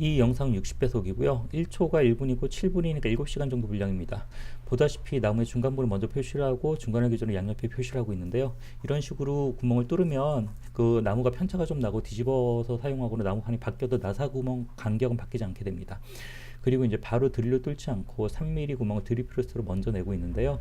이 영상은 60배속이고요. 1초가 1분이고 7분이니까 7시간 정도 분량입니다. 보다시피 나무의 중간부를 먼저 표시를 하고 중간의 기준으로 양옆에 표시를 하고 있는데요. 이런 식으로 구멍을 뚫으면 그 나무가 편차가 좀 나고 뒤집어서 사용하거나 나무판이 바뀌어도 나사 구멍 간격은 바뀌지 않게 됩니다. 그리고 이제 바로 드릴로 뚫지 않고 3mm 구멍을 드릴 프레스로 먼저 내고 있는데요.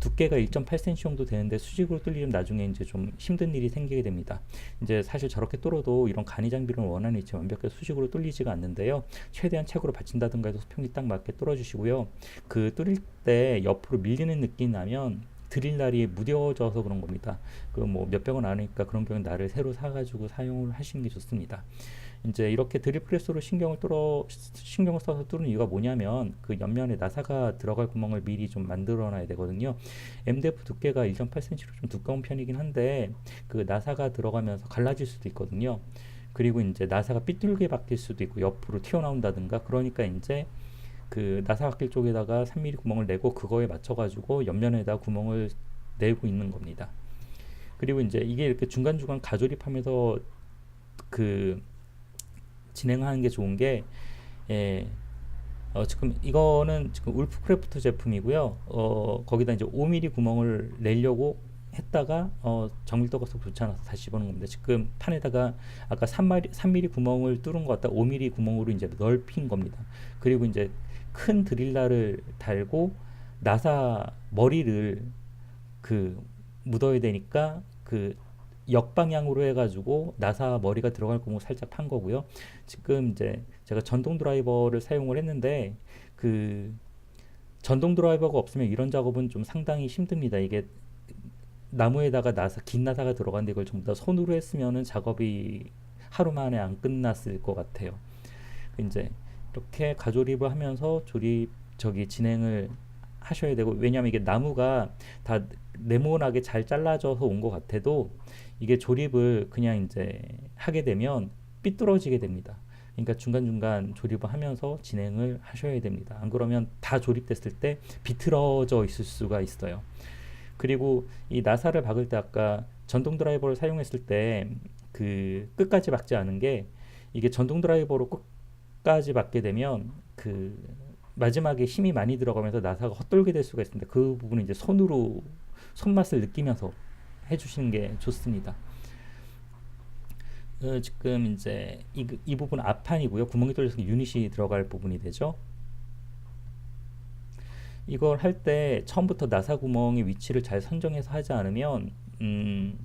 두께가 1.8cm 정도 되는데 수직으로 뚫리면 나중에 이제 좀 힘든 일이 생기게 됩니다. 이제 사실 저렇게 뚫어도 이런 간이 장비를 원하는 위치 완벽하게 수직으로 뚫리지가 않는데요. 최대한 책으로 받친다든가 해서 수평이 딱 맞게 뚫어주시고요. 그 뚫릴 때 옆으로 밀리는 느낌이 나면 드릴 날이 무뎌져서 그런 겁니다. 그 뭐 몇백 원 아니니까 그런 경우 날을 새로 사가지고 사용을 하시는 게 좋습니다. 이제 이렇게 드립 프레스로 신경을 뚫어 신경을 써서 뚫는 이유가 뭐냐면 그 옆면에 나사가 들어갈 구멍을 미리 좀 만들어 놔야 되거든요. MDF 두께가 1.8cm로 좀 두꺼운 편이긴 한데 그 나사가 들어가면서 갈라질 수도 있거든요. 그리고 이제 나사가 삐뚤게 바뀔 수도 있고 옆으로 튀어나온다든가 그러니까 이제 그 나사 바뀔 쪽에다가 3mm 구멍을 내고 그거에 맞춰 가지고 옆면에다 구멍을 내고 있는 겁니다. 그리고 이제 이게 이렇게 중간중간 가조립하면서 그 진행하는 게 좋은 게 예, 어, 지금 이거는 지금 울프크래프트 제품이고요. 어, 거기다 이제 5mm 구멍을 내려고 했다가 어, 정밀도 가 속 좋지 않아서 다시 집어넣은 겁니다. 지금 판에다가 아까 3mm, 3mm 구멍을 뚫은 것 같다 5mm 구멍으로 이제 넓힌 겁니다. 그리고 이제 큰 드릴라를 달고 나사 머리를 그 묻어야 되니까 그 역방향으로 해가지고 나사 머리가 들어갈 구멍 살짝 판 거고요. 지금 이제 제가 전동 드라이버를 사용을 했는데 그 전동 드라이버가 없으면 이런 작업은 좀 상당히 힘듭니다. 이게 나무에다가 나사 긴 나사가 들어갔는데 이걸 전부 다 손으로 했으면은 작업이 하루 만에 안 끝났을 것 같아요. 이제 이렇게 가조립을 하면서 조립 저기 진행을 하셔야 되고 왜냐하면 이게 나무가 다 네모나게 잘 잘라져서 온 것 같아도 이게 조립을 그냥 이제 하게 되면 삐뚤어지게 됩니다. 그러니까 중간중간 조립을 하면서 진행을 하셔야 됩니다. 안 그러면 다 조립됐을 때 비틀어져 있을 수가 있어요. 그리고 이 나사를 박을 때 아까 전동 드라이버를 사용했을 때 그 끝까지 박지 않은 게 이게 전동 드라이버로 끝까지 박게 되면 그 마지막에 힘이 많이 들어가면서 나사가 헛돌게 될 수가 있습니다. 그 부분은 이제 손으로 손맛을 느끼면서 해주시는 게 좋습니다. 어, 지금 이제 이, 이 부분 앞판이고요. 구멍이 뚫려서 유닛이 들어갈 부분이 되죠. 이걸 할 때 처음부터 나사 구멍의 위치를 잘 선정해서 하지 않으면 음,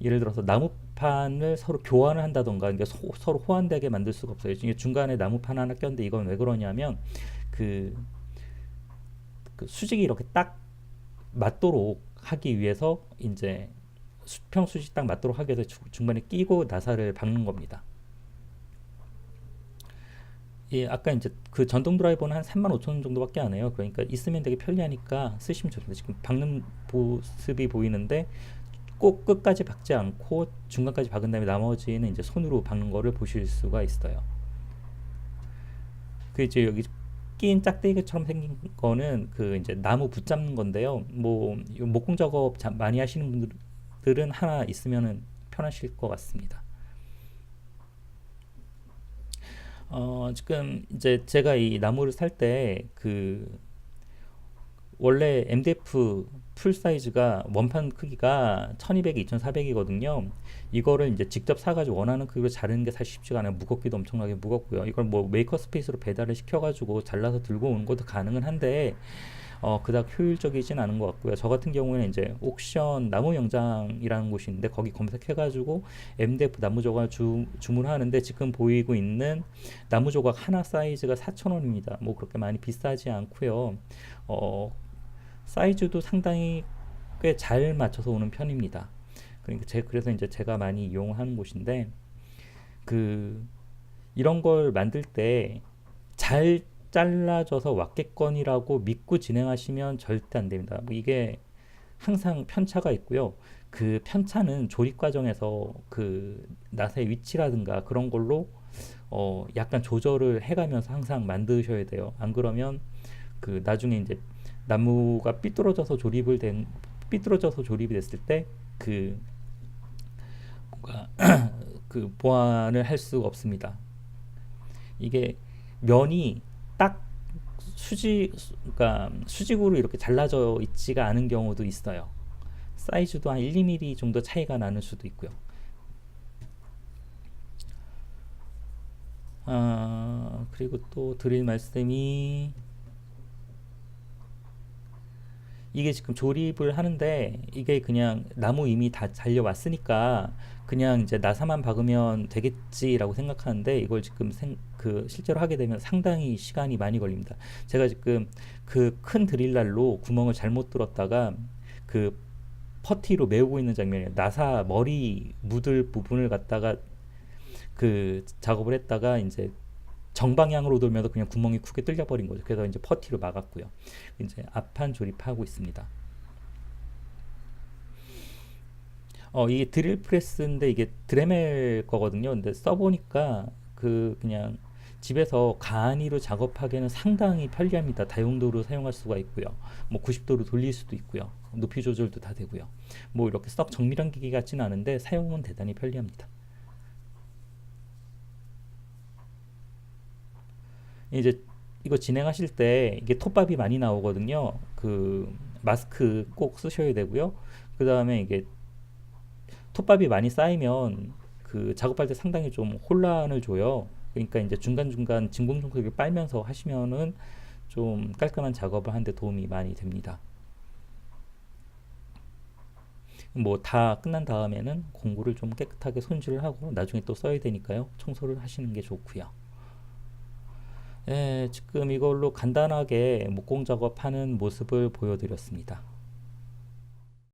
예를 들어서 나무판을 서로 교환을 한다던가 그러니까 소, 서로 호환되게 만들 수가 없어요. 중간에 나무판 하나 꼈는데 이건 왜 그러냐면 그, 그 수직이 이렇게 딱 맞도록 하기 위해서 이제 수평 수직 딱 맞도록 하기 위해서 중간에 끼고 나사를 박는 겁니다. 예, 아까 이제 그 전동 드라이버는 한 3만 5천 원 정도밖에 안 해요. 그러니까 있으면 되게 편리하니까 쓰시면 좋습니다. 지금 박는 모습이 보이는데 꼭 끝까지 박지 않고 중간까지 박은 다음에 나머지는 이제 손으로 박는 거를 보실 수가 있어요. 그 이제 여기 낀 짝대기처럼 생긴 거는 그 이제 나무 붙잡는 건데요. 뭐 목공 작업 많이 하시는 분들은 하나 있으면은 편하실 것 같습니다. 어, 지금 이제 제가 이 나무를 살 때 그 원래 MDF 풀 사이즈가 원판 크기가 1200에 2400이거든요. 이거를 이제 직접 사가지고 원하는 크기로 자르는 게 사실 쉽지가 않아요. 무겁기도 엄청나게 무겁고요. 이걸 뭐 메이커 스페이스로 배달을 시켜가지고 잘라서 들고 오는 것도 가능은 한데 어, 그닥 효율적이진 않은 것 같고요. 저 같은 경우에는 이제 옥션 나무 영장이라는 곳이 있는데 거기 검색해가지고 MDF 나무 조각 주, 주문하는데 지금 보이고 있는 나무 조각 하나 사이즈가 4,000원입니다. 뭐 그렇게 많이 비싸지 않고요. 어, 사이즈도 상당히 꽤 잘 맞춰서 오는 편입니다. 그러니까 제 그래서 이제 제가 많이 이용하는 곳인데 그 이런 걸 만들 때 잘 잘라져서 왔겠거니라고 믿고 진행하시면 절대 안 됩니다. 뭐 이게 항상 편차가 있고요. 그 편차는 조립 과정에서 그 나사의 위치라든가 그런 걸로 어 약간 조절을 해가면서 항상 만드셔야 돼요. 안 그러면 그 나중에 이제 나무가 삐뚤어져서 조립을 된 삐뚤어져서 조립이 됐을 때 그 뭔가 그 보완을 할 수가 없습니다. 이게 면이 딱 수직 그러니까 수직으로 이렇게 잘라져 있지가 않은 경우도 있어요. 사이즈도 한 1, 2mm 정도 차이가 나는 수도 있고요. 아, 그리고 또 드릴 말씀이 이게 지금 조립을 하는데 이게 그냥 나무 이미 다 잘려왔으니까 그냥 이제 나사만 박으면 되겠지라고 생각하는데 이걸 지금 생, 그 실제로 하게 되면 상당히 시간이 많이 걸립니다. 제가 지금 그 큰 드릴날로 구멍을 잘못 뚫었다가 그 퍼티로 메우고 있는 장면이에요. 나사 머리 묻을 부분을 갖다가 그 작업을 했다가 이제 정방향으로 돌면서 그냥 구멍이 크게 뚫려 버린 거죠. 그래서 이제 퍼티로 막았고요. 이제 앞판 조립하고 있습니다. 어, 이게 드릴 프레스인데 이게 드레멜 거거든요. 근데 써보니까 그 그냥 집에서 간이로 작업하기에는 상당히 편리합니다. 다용도로 사용할 수가 있고요. 뭐 90도로 돌릴 수도 있고요. 높이 조절도 다 되고요. 뭐 이렇게 썩 정밀한 기기 같지는 않은데 사용은 대단히 편리합니다. 이제 이거 진행하실 때 이게 톱밥이 많이 나오거든요. 그 마스크 꼭 쓰셔야 되고요. 그 다음에 이게 톱밥이 많이 쌓이면 그 작업할 때 상당히 좀 혼란을 줘요. 그러니까 이제 중간중간 진공청소기를 빨면서 하시면은 좀 깔끔한 작업을 하는데 도움이 많이 됩니다. 뭐 다 끝난 다음에는 공구를 좀 깨끗하게 손질을 하고 나중에 또 써야 되니까요. 청소를 하시는 게 좋고요. 예, 지금 이걸로 간단하게 목공 작업하는 모습을 보여드렸습니다.